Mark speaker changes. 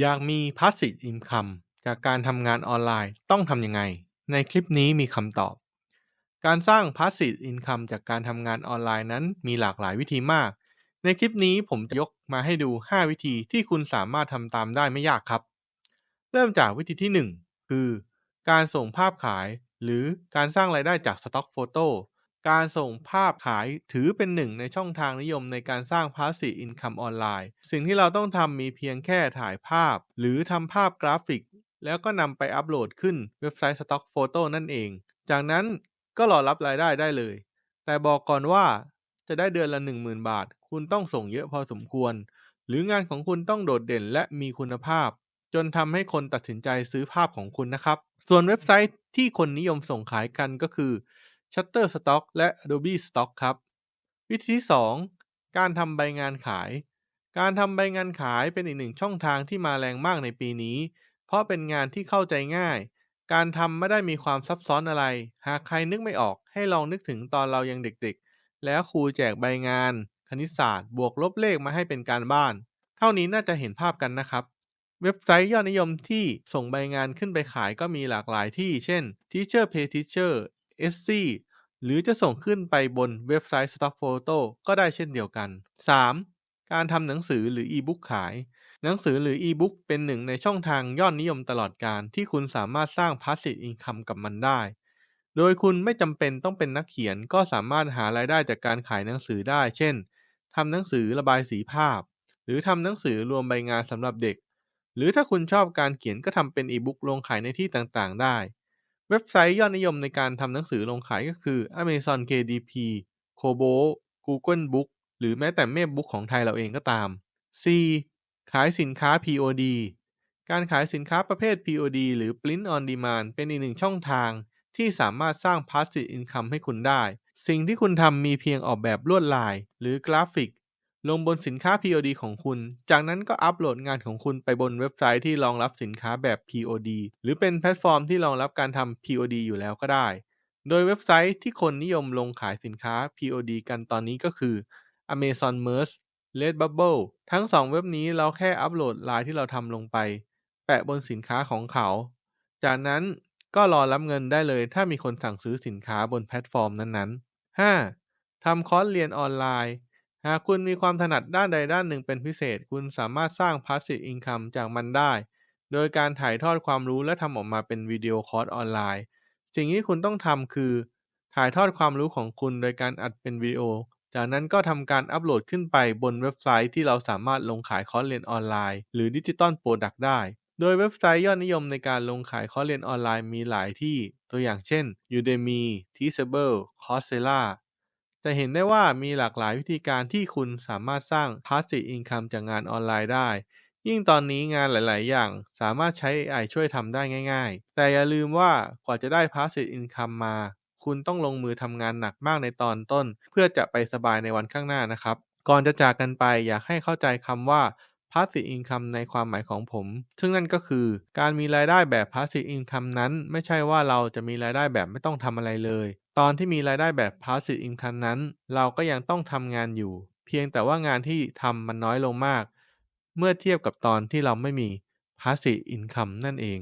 Speaker 1: อยากมี Passive Income จากการทำงานออนไลน์ต้องทำยังไง ในคลิปนี้มีคำตอบ การสร้าง Passive Income จากการทำงานออนไลน์นั้นมีหลากหลายวิธีมาก ในคลิปนี้ผมจะยกมาให้ดู 5 วิธีที่คุณสามารถทำตามได้ไม่ยากครับ เริ่มจากวิธีที่ 1 คือ การส่งภาพขาย หรือการสร้างรายได้จากสต็อกโฟโต้ การส่งภาพขายถือเป็นหนึ่งในช่องทางนิยมในการสร้าง Passive Income ออนไลน์ สิ่งที่เราต้องทำมีเพียงแค่ถ่ายภาพ หรือทำภาพกราฟิก แล้วก็นำไปอัปโหลดขึ้นเว็บไซต์สต็อกโฟโต้นั่นเอง จากนั้นก็รอรับรายได้ได้เลย แต่บอกก่อนว่าจะได้เดือนละ 10,000 บาท คุณต้องส่งเยอะพอสมควร หรืองานของคุณต้องโดดเด่นและมีคุณภาพ จนทำให้คนตัดสินใจซื้อภาพของคุณนะครับ ส่วนเว็บไซต์ที่คนนิยมส่งขายกันก็คือ Shutterstock และ Adobe Stock ครับ วิธีที่ 2 การทำใบงานขาย การทำใบงานขายเป็นอีกหนึ่งช่องทางที่มาแรงมากในปีนี้ เพราะเป็นงานที่เข้าใจง่าย การทำไม่ได้มีความซับซ้อนอะไร หากใครนึกไม่ออกให้ลองนึกถึงตอนเรายังเด็กๆ แล้วครูแจกใบงาน คณิตศาสตร์ บวกลบเลขมาให้เป็นการบ้าน เท่านี้น่าจะเห็นภาพกันนะครับเว็บไซต์ยอดนิยมที่ส่งใบงานขึ้นไปขายก็มีหลากหลายที่ เช่น Teacher Pay Teacher Etsy หรือจะส่งขึ้นไปบนเว็บไซต์ Stock Photo ก็ได้เช่นเดียวกัน 3. การทำหนังสือหรืออีบุ๊กขาย หนังสือหรืออีบุ๊กเป็นหนึ่งในช่องทางยอดนิยมตลอดการที่คุณสามารถสร้าง Passive Income กับมันได้ โดยคุณไม่จำเป็นต้องเป็นนักเขียนก็สามารถหารายได้จากการขายหนังสือได้ เช่นทำหนังสือระบายสีภาพ หรือทำหนังสือรวมใบงานสำหรับเด็ก หรือถ้าคุณชอบการเขียนก็ทำเป็นอีบุ๊กลงขายในที่ต่างๆ ได้ เว็บไซต์ยอดนิยมในการทำหนังสือลงขายก็คือ Amazon KDP Kobo Google Book หรือแม้แต่เมพบุ๊กของไทยเราเองก็ตาม C ขายสินค้า POD การขายสินค้าประเภท POD หรือ Print on Demand เป็นอีกหนึ่งช่องทางที่สามารถสร้าง Passive Income ให้คุณได้ สิ่งที่คุณทำมีเพียงออกแบบลวดลาย หรือกราฟิก ลงบนสินค้า POD ของคุณ จากนั้นก็อัปโหลดงานของคุณไปบนเว็บไซต์ที่รองรับสินค้าแบบ POD หรือเป็นแพลตฟอร์มที่รองรับการทำ POD อยู่แล้วก็ได้ โดยเว็บไซต์ที่คนนิยมลงขายสินค้า POD กันตอนนี้ก็คือ Amazon Merch Redbubble ทั้ง 2 เว็บนี้เราแค่อัปโหลดลายที่เราทำลงไป แปะบนสินค้าของเขา จากนั้นก็รอรับเงินได้เลย ถ้ามีคนสั่งซื้อสินค้าบนแพลตฟอร์มนั้นๆ 5. ทำคอร์สเรียนออนไลน์ หากคุณมีความถนัดด้านใดด้านหนึ่งเป็นพิเศษ คุณสามารถสร้าง Passive Income จากมันได้ โดยการถ่ายทอดความรู้และทำออกมาเป็นวิดีโอคอร์สออนไลน์ สิ่งที่คุณต้องทำคือ ถ่ายทอดความรู้ของคุณโดยการอัดเป็นวิดีโอ จากนั้นก็ทำการอัปโหลดขึ้นไปบนเว็บไซต์ที่เราสามารถลงขายคอร์สเรียนออนไลน์ หรือดิจิตอลโปรดักต์ได้ โดยเว็บไซต์ยอดนิยมในการลงขายคอร์สเรียนออนไลน์มีหลายที่ ตัวอย่างเช่น Udemy, Teachable, Coursera จะเห็นได้ว่ามีหลากหลายวิธีการที่คุณสามารถสร้าง Passive Income จากงานออนไลน์ได้ ยิ่งตอนนี้งานหลาย ๆ อย่างสามารถใช้ AI ช่วยทำได้ง่าย ๆ แต่อย่าลืมว่ากว่าจะได้ Passive Income มา คุณต้องลงมือทำงานหนักมากในตอนต้น เพื่อจะไปสบายในวันข้างหน้านะครับ ก่อนจะจากกันไปอยากให้เข้าใจคำว่า Passive Income ในความหมายของผม ซึ่งนั่นก็คือ การมีรายได้แบบ Passive Income นั้น ไม่ใช่ว่าเราจะมีรายได้แบบไม่ต้องทำอะไรเลย ตอนที่มีรายได้แบบ Passive Income นั้น เราก็ยังต้องทำงานอยู่ เพียงแต่ว่างานที่ทำมันน้อยลงมาก เมื่อเทียบกับตอนที่เราไม่มี Passive Income นั่นเอง